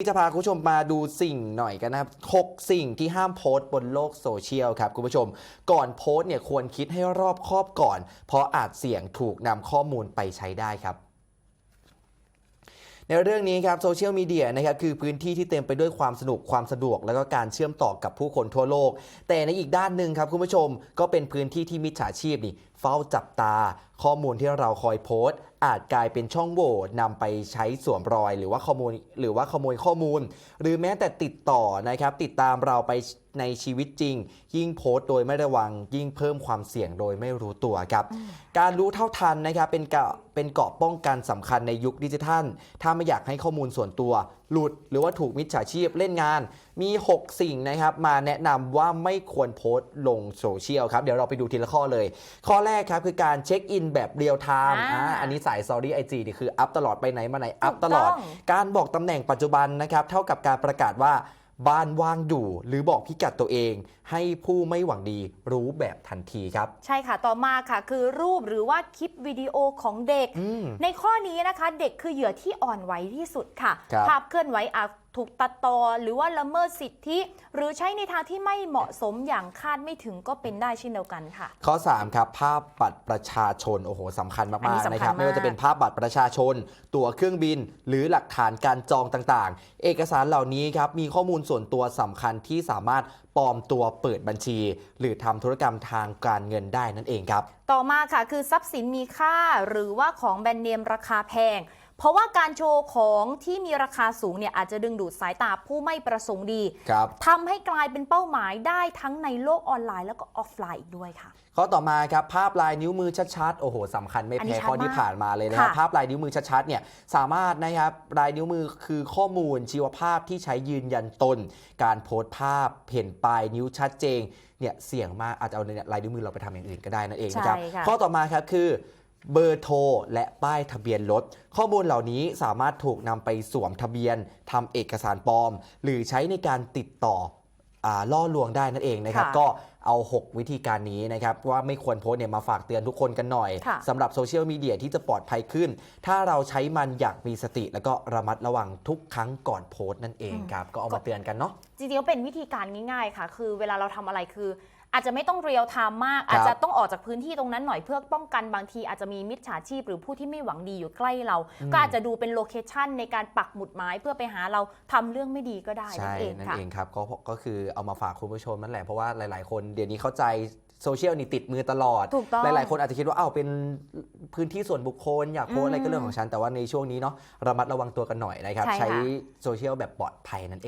จะพาคุณผู้ชมมาดูสิ่งหน่อยกันนะครับหกสิ่งที่ห้ามโพสต์บนโลกโซเชียลครับคุณผู้ชม ก่อนโพสต์เนี่ยควรคิดให้รอบคอบก่อน เพราะอาจเสี่ยงถูกนำข้อมูลไปใช้ได้ครับในเรื่องนี้ครับโซเชียลมีเดียนะครับคือพื้นที่ที่เต็มไปด้วยความสนุกความสะดวก แล้วก็การเชื่อมต่อกับผู้คนทั่วโลก แต่ในอีกด้านหนึ่งครับคุณผู้ชม ก็เป็นพื้นที่ที่มิจฉาชีพนี่เฝ้าจับตา ข้อมูลที่เราคอยโพสต์อาจกลายเป็นช่องโหว่นำไปใช้สวมรอยหรือว่าข้อมูลหรือว่าขโมยข้อมูล หรือแม้แต่ติดต่อนะครับ ติดตามเราไปในชีวิตจริง ยิ่งโพสต์โดยไม่ระวัง ยิ่งเพิ่มความเสี่ยงโดยไม่รู้ตัวครับ การรู้เท่าทันนะครับเป็นเกราะเป็นเกราะป้องกันสำคัญในยุคดิจิทัล ถ้าไม่อยากให้ข้อมูลส่วนตัว หลุดหรือว่าถูกมิจฉาชีพเล่นงาน มี 6 สิ่งนะครับ มาแนะนำว่าไม่ควรโพสต์ลงโซเชียลครับ เดี๋ยวเราไปดูทีละข้อเลย ข้อแรกครับคือการเช็คอินแบบเรียลไทม์อ่าอ่าอันนี้สายซอรี่ไอจีนี่คืออัพตลอดไปไหนมาไหนอัพถูกตลอดต้องการบอกตำแหน่งปัจจุบันนะครับ เท่ากับการประกาศว่า บ้านว่างอยู่ หรือบอกพิกัดตัวเอง ให้ผู้ไม่หวังดีรู้แบบทันทีครับ ใช่ค่ะต่อมาค่ะคือรูปหรือว่าคลิปวิดีโอของเด็ก อืม ในข้อนี้นะคะ เด็กคือเหยื่อที่อ่อนไหวที่สุดค่ะ ครับ ภาพเคลื่อนไหวอาจถูกตัดต่อหรือว่าละเมิดสิทธิ หรือใช้ในทางที่ไม่เหมาะสมอย่างคาดไม่ถึงก็เป็นได้เช่นเดียวกันค่ะ ข้อ 3 ครับ ภาพบัตรประชาชน โอ้โหสำคัญอันนี้มากสำคัญๆนะครับไม่ว่าจะมากเป็นภาพบัตรประชาชน ตั๋วเครื่องบิน หรือหลักฐานการจองต่างๆ เอกสารเหล่านี้ครับ มีข้อมูลส่วนตัวสำคัญที่สามารถปลอมตัวเปิดบัญชี หรือทำธุรกรรมทางการเงินได้นั่นเองครับ ต่อมาค่ะคือทรัพย์สินมีค่าหรือว่าของแบรนด์เนมราคาแพง เพราะว่าการโชว์ของที่มีราคาสูงเนี่ยอาจจะดึงดูดสายตาผู้ไม่ประสงค์ดีครับ ทำให้กลายเป็นเป้าหมายได้ทั้งในโลกออนไลน์แล้วก็ออฟไลน์อีกด้วยค่ะ ข้อต่อมาครับภาพลายนิ้วมือชัดๆโอ้โหสำคัญไม่อันนี้แพ้ชัดข้อที่มากผ่านมาเลยนะครับค่ะ ภาพลายนิ้วมือชัดๆเนี่ยสามารถนะครับลายนิ้วมือคือข้อมูลชีวภาพที่ใช้ยืนยันตน การโพสต์ภาพเห็นปลายนิ้วชัดเจนเนี่ยเสี่ยงมากอาจจะเอาเนี่ยลายนิ้วมือเราไปทำอย่างอื่นก็ได้นั่นเองนะครับใช่ค่ะ ข้อต่อมาครับคือ เบอร์โทรและป้ายทะเบียนรถ ข้อมูลเหล่านี้สามารถถูกนำไปสวมทะเบียนทำเอกสารปลอม หรือใช้ในการติดต่ออาล่อลวงได้นั่นเองนะครับ ค่ะก็เอา 6 วิธีการนี้นะครับ ว่าไม่ควรโพสต์เนี่ยมาฝากเตือนทุกคนกันหน่อยค่ะ สำหรับโซเชียลมีเดียที่จะปลอดภัยขึ้น ถ้าเราใช้มันอย่างมีสติ แล้วก็ระมัดระวังทุกครั้งก่อนโพสต์นั่นเองครับ ก็เอามาเตือนกันเนาะ จริงๆก็เป็นวิธีการง่ายๆค่ะ คือเวลาเราทำอะไรคือ อาจจะไม่ต้องเรียลไทม์มากครับอาจจะต้องออกจากพื้นที่ตรงนั้นหน่อยเพื่อป้องกันบางทีอาจจะมีมิจฉาชีพหรือผู้ที่ไม่หวังดีอยู่ใกล้เรา ก็อาจจะดูเป็นโลเคชันในการปักหมุดหมายเพื่อไปหาเราทำเรื่องไม่ดีก็ได้นั่ใช่นเองนั่นค่ะเองครับก็ก็คือเอามาฝากคุณผู้ชมนั่นแหละเพราะว่าหลาย ๆ คนเดี๋ยวนี้เข้าใจโซเชียลนี่ติดมือตลอดถูกต้องหลาย ๆ คนอาจจะคิดว่าอ้าวเป็นพื้นที่ส่วนบุคคล อยากโพสต์อะไรก็อืมเรื่องของฉัน แต่ว่าในช่วงนี้เนาะระมัดระวังตัวกันหน่อยนะครับ ใช่ค่ะใช้โซเชียลแบบปลอดภัยนั่นเอง